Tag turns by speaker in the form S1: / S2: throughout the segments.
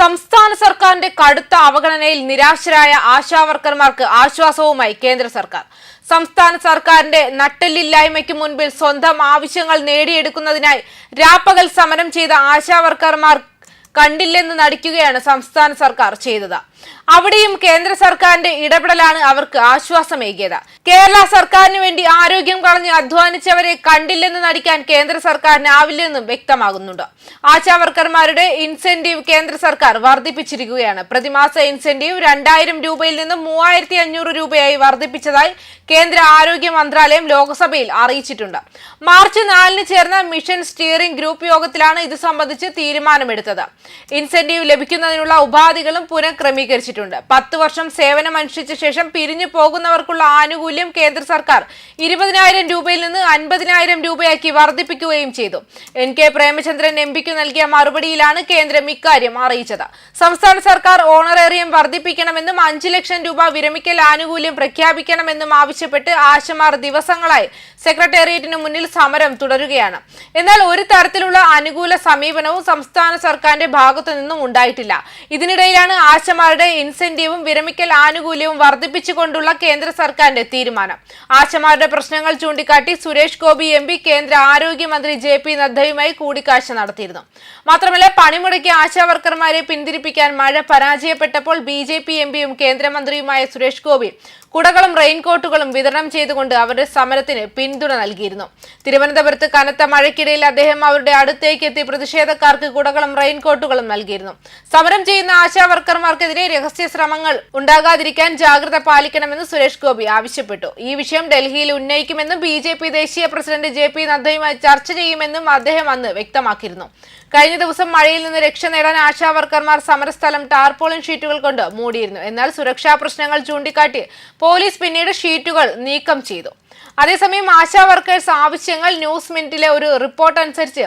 S1: സംസ്ഥാന സർക്കാരിന്റെ കടുത്ത അവഗണനയിൽ നിരാശരായ ആശാവർക്കർമാർക്ക് ആശ്വാസവുമായി കേന്ദ്ര സർക്കാർ. സംസ്ഥാന സർക്കാരിന്റെ നട്ടെല്ലില്ലായ്മയ്ക്ക് മുൻപിൽ സ്വന്തം ആവശ്യങ്ങൾ നേടിയെടുക്കുന്നതിനായി രാപ്പകൽ സമരം ചെയ്ത ആശാവർക്കർമാർ കണ്ടില്ലെന്ന് നടിക്കുകയാണ് സംസ്ഥാന സർക്കാർ ചെയ്തത്. അവിടെയും കേന്ദ്ര സർക്കാരിന്റെ ഇടപെടലാണ് അവർക്ക് ആശ്വാസമേകിയത്. കേരള സർക്കാരിന് വേണ്ടി ആരോഗ്യം കളഞ്ഞ് അധ്വാനിച്ചവരെ കണ്ടില്ലെന്ന് നടിക്കാൻ കേന്ദ്ര സർക്കാരിനാവില്ലെന്നും വ്യക്തമാകുന്നുണ്ട്. ആശാവർക്കർമാരുടെ ഇൻസെന്റീവ് കേന്ദ്ര സർക്കാർ വർദ്ധിപ്പിച്ചിരിക്കുകയാണ്. പ്രതിമാസ ഇൻസെന്റീവ് രണ്ടായിരം രൂപയിൽ നിന്ന് മൂവായിരത്തി അഞ്ഞൂറ് രൂപയായി വർദ്ധിപ്പിച്ചതായി കേന്ദ്ര ആരോഗ്യ മന്ത്രാലയം ലോക്സഭയിൽ അറിയിച്ചിട്ടുണ്ട്. മാർച്ച് നാലിന് ചേർന്ന മിഷൻ സ്റ്റിയറിംഗ് ഗ്രൂപ്പ് യോഗത്തിലാണ് ഇത് സംബന്ധിച്ച് തീരുമാനമെടുത്തത്. ഇൻസെന്റീവ് ലഭിക്കുന്നതിനുള്ള ഉപാധികളും പുനഃക്രമീകരിച്ചിട്ടുണ്ട് പത്ത് വർഷം സേവനമനുഷ്ഠിച്ച ശേഷം പിരിഞ്ഞു പോകുന്നവർക്കുള്ള ആനുകൂല്യം കേന്ദ്ര സർക്കാർ ഇരുപതിനായിരം രൂപയിൽ നിന്ന് അൻപതിനായിരം രൂപയാക്കി വർദ്ധിപ്പിക്കുകയും ചെയ്തു. എൻ കെ പ്രേമചന്ദ്രൻ എം പിക്ക് നൽകിയ മറുപടിയിലാണ് കേന്ദ്രം ഇക്കാര്യം അറിയിച്ചത്. സംസ്ഥാന സർക്കാർ ഓണറേറിയം വർദ്ധിപ്പിക്കണമെന്നും അഞ്ച് ലക്ഷം രൂപ വിരമിക്കൽ ആനുകൂല്യം പ്രഖ്യാപിക്കണമെന്നും ആവശ്യപ്പെട്ട് ആശമാർ ദിവസങ്ങളായി സെക്രട്ടേറിയറ്റിന് മുന്നിൽ സമരം തുടരുകയാണ്. എന്നാൽ ഒരു തരത്തിലുള്ള അനുകൂല സമീപനവും സംസ്ഥാന സർക്കാരിന്റെ ഭാഗത്തു നിന്നും ഉണ്ടായിട്ടില്ല. ഇതിനിടയിലാണ് ആശമാരുടെ ഇൻസെന്റീവും വിരമിക്കൽ ആനുകൂല്യവും വർദ്ധിപ്പിച്ചുകൊണ്ടുള്ള കേന്ദ്ര സർക്കാരിന്റെ തീരുമാനം. ആശമാരുടെ പ്രശ്നങ്ങൾ ചൂണ്ടിക്കാട്ടി സുരേഷ് ഗോപി എം കേന്ദ്ര ആരോഗ്യമന്ത്രി ജെ പി നദ്ദയുമായി കൂടിക്കാഴ്ച നടത്തിയിരുന്നു. മാത്രമല്ല പണിമുടക്കിയ ആശാവർക്കർമാരെ പിന്തിരിപ്പിക്കാൻ മഴ പരാജയപ്പെട്ടപ്പോൾ ബി ജെ പി എം പിയും കേന്ദ്രമന്ത്രിയുമായ സുരേഷ് ഗോപി കുടകളും റെയിൻകോട്ടുകളും വിതരണം ചെയ്തുകൊണ്ട് അവരുടെ സമരത്തിന് പിന്തുണ നൽകിയിരുന്നു. തിരുവനന്തപുരത്ത് കനത്ത മഴയ്ക്കിടയിൽ അദ്ദേഹം അവരുടെ അടുത്തേക്ക് എത്തി പ്രതിഷേധക്കാർക്ക് കുടകളും റെയിൻകോട്ടുകളും നൽകിയിരുന്നു. സമരം ചെയ്യുന്ന ആശാവർക്കർമാർക്കെതിരെ രഹസ്യ ശ്രമങ്ങൾ ഉണ്ടാകാതിരിക്കാൻ ജാഗ്രത പാലിക്കണമെന്ന് സുരേഷ് ഗോപി ആവശ്യപ്പെട്ടു. ഈ വിഷയം ഡൽഹിയിൽ ഉന്നയിക്കുമെന്നും ബി ജെ പി ദേശീയ പ്രസിഡന്റ് ജെ പി നദ്ദയുമായി ചർച്ച ചെയ്യുമെന്നും അദ്ദേഹം അന്ന് വ്യക്തമാക്കിയിരുന്നു. കഴിഞ്ഞ ദിവസം മഴയിൽ നിന്ന് രക്ഷ നേടാൻ ആശാവർക്കർമാർ സമരസ്ഥലം ടാർപോളിൻ ഷീറ്റുകൾ കൊണ്ട് മൂടിയിരുന്നു. എന്നാൽ സുരക്ഷാ പ്രശ്നങ്ങൾ ചൂണ്ടിക്കാട്ടി പോലീസ് പിന്നീട് ഷീറ്റുകൾ നീക്കം ചെയ്തു. അതേസമയം ആശാ വർക്കേഴ്സ് ആവശ്യങ്ങൾ ന്യൂസ് മിനിറ്റിലെ ഒരു റിപ്പോർട്ട് അനുസരിച്ച്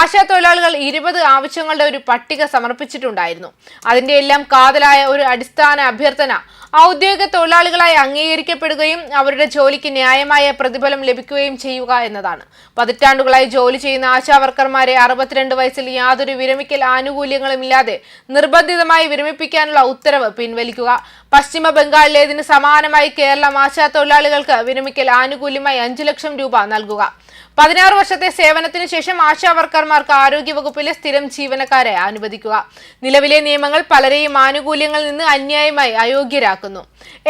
S1: ആശാ തൊഴിലാളികൾ ഇരുപത് ആവശ്യങ്ങളുടെ ഒരു പട്ടിക സമർപ്പിച്ചിട്ടുണ്ടായിരുന്നു. അതിന്റെ എല്ലാം കാതലായ ഒരു അടിസ്ഥാന അഭ്യർത്ഥന ഔദ്യോഗിക തൊഴിലാളികളായി അംഗീകരിക്കപ്പെടുകയും അവരുടെ ജോലിക്ക് ന്യായമായ പ്രതിഫലം ലഭിക്കുകയും ചെയ്യുക എന്നതാണ്. പതിറ്റാണ്ടുകളായി ജോലി ചെയ്യുന്ന ആശാവർക്കർമാരെ അറുപത്തിരണ്ട് വയസ്സിൽ യാതൊരു വിരമിക്കൽ ആനുകൂല്യങ്ങളും ഇല്ലാതെ നിർബന്ധിതമായി വിരമിപ്പിക്കാനുള്ള ഉത്തരവ് പിൻവലിക്കുക. പശ്ചിമ ബംഗാളിലേതിന് സമാനമായി കേരളം ആശാ തൊഴിലാളികൾക്ക് വിരമിക്കൽ ആനുകൂല്യമായി അഞ്ചു ലക്ഷം രൂപ നൽകുക. പതിനാറ് വർഷത്തെ സേവനത്തിന് ശേഷം ആശാ വർക്കർമാർക്ക് ആരോഗ്യവകുപ്പിലെ സ്ഥിരം ജീവനക്കാരെ അനുവദിക്കുക. നിലവിലെ നിയമങ്ങൾ പലരെയും ആനുകൂല്യങ്ങളിൽ നിന്ന് അന്യായമായി അയോഗ്യരാക്കുന്നു.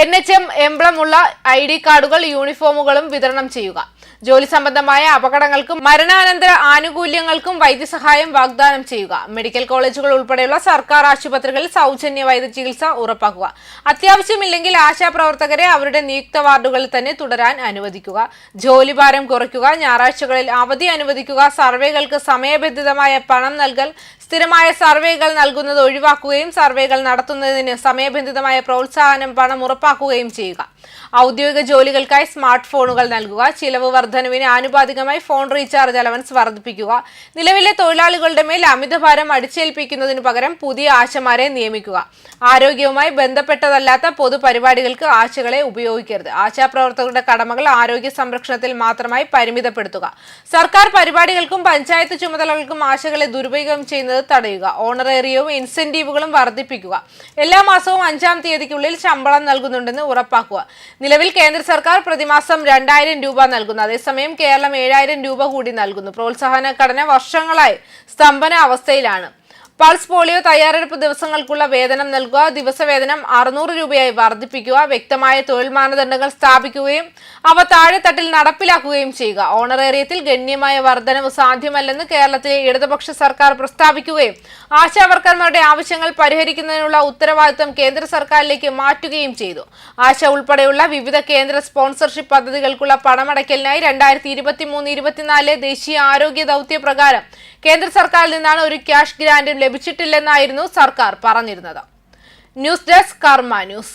S1: എൻ എച്ച് എം എംബ്ലമുള്ള ഐ ഡി കാർഡുകൾ യൂണിഫോമുകളും വിതരണം ചെയ്യുക. ജോലി സംബന്ധമായ അപകടങ്ങൾക്കും മരണാനന്തര ആനുകൂല്യങ്ങൾക്കും വൈദ്യസഹായം വാഗ്ദാനം ചെയ്യുക. മെഡിക്കൽ കോളേജുകൾ ഉൾപ്പെടെയുള്ള സർക്കാർ ആശുപത്രികളിൽ സൗജന്യ വൈദ്യ ചികിത്സ ഉറപ്പാക്കുക. അത്യാവശ്യമില്ലെങ്കിൽ ആശാപ്രവർത്തകരെ അവരുടെ നിയുക്ത വാർഡുകളിൽ തന്നെ തുടരാൻ അനുവദിക്കുക. ജോലിഭാരം കുറയ്ക്കുക. ഞായറാഴ്ചകളിൽ അവധി അനുവദിക്കുക. സർവേകൾക്ക് സമയബന്ധിതമായ പണം നൽകൽ. സ്ഥിരമായ സർവേകൾ നൽകുന്നത് ഒഴിവാക്കുകയും സർവേകൾ നടത്തുന്നതിന് സമയബന്ധിതമായ പ്രോത്സാഹനം പണം ഉറപ്പാക്കുകയും ചെയ്യുക. ഔദ്യോഗിക ജോലികൾക്കായി സ്മാർട്ട് ഫോണുകൾ നൽകുക ചിലവ് വർധനവിന് ആനുപാതികമായി ഫോൺ റീചാർജ് അലവൻസ് വർദ്ധിപ്പിക്കുക നിലവിലെ തൊഴിലാളികളുടെ മേൽ അമിതഭാരം അടിച്ചേൽപ്പിക്കുന്നതിന് പകരം പുതിയ ആശമാരെ നിയമിക്കുക. ആരോഗ്യവുമായി ബന്ധപ്പെട്ടതല്ലാത്ത പൊതുപരിപാടികൾക്ക് ആശകളെ ഉപയോഗിക്കരുത്. ആശാപ്രവർത്തകരുടെ കടമകൾ ആരോഗ്യ സംരക്ഷണത്തിൽ മാത്രമായി പരിമിതപ്പെടുത്തുക. സർക്കാർ പരിപാടികൾക്കും പഞ്ചായത്ത് ചുമതലകൾക്കും ആശകളെ ദുരുപയോഗം ചെയ്യുന്നത് തടയുക. ഓണറേറിയവും ഇൻസെന്റീവുകളും വർദ്ധിപ്പിക്കുക. എല്ലാ മാസവും അഞ്ചാം തീയതിക്കുള്ളിൽ ശമ്പളം നൽകുന്നുണ്ടെന്ന് ഉറപ്പാക്കുക. നിലവിൽ കേന്ദ്ര സർക്കാർ പ്രതിമാസം രണ്ടായിരം രൂപ നൽകുന്നു. അതേസമയം കേരളം ഏഴായിരം രൂപ കൂടി നൽകുന്നു. പ്രോത്സാഹന ഘടന വർഷങ്ങളായി സ്തംഭന അവസ്ഥയിലാണ് പൾസ് പോളിയോ തയ്യാറെടുപ്പ് ദിവസങ്ങൾക്കുള്ള വേതനം നൽകുക ദിവസവേതനം അറുന്നൂറ് രൂപയായി വർദ്ധിപ്പിക്കുക വ്യക്തമായ തൊഴിൽ മാനദണ്ഡങ്ങൾ സ്ഥാപിക്കുകയും അവ താഴെത്തട്ടിൽ നടപ്പിലാക്കുകയും ചെയ്യുക. ഓണറേറിയത്തിൽ ഗണ്യമായ വർധനവ് സാധ്യമല്ലെന്ന് കേരളത്തിലെ ഇടതുപക്ഷ സർക്കാർ പ്രസ്താവിക്കുകയും ആശാവർക്കർമാരുടെ ആവശ്യങ്ങൾ പരിഹരിക്കുന്നതിനുള്ള ഉത്തരവാദിത്തം കേന്ദ്ര സർക്കാരിലേക്ക് മാറ്റുകയും ചെയ്തു. ആശ ഉൾപ്പെടെയുള്ള വിവിധ കേന്ദ്ര സ്പോൺസർഷിപ്പ് പദ്ധതികൾക്കുള്ള പണമടയ്ക്കലിനായി രണ്ടായിരത്തി ഇരുപത്തി മൂന്ന് ഇരുപത്തിനാലിലെ ദേശീയ ആരോഗ്യ ദൗത്യ പ്രകാരം കേന്ദ്ര സർക്കാരിൽ നിന്നാണ് ഒരു ക്യാഷ് ഗ്രാന്റും ലഭിച്ചിട്ടില്ലെന്നായിരുന്നു സർക്കാർ പറഞ്ഞിരുന്നത്. News desk Karma news.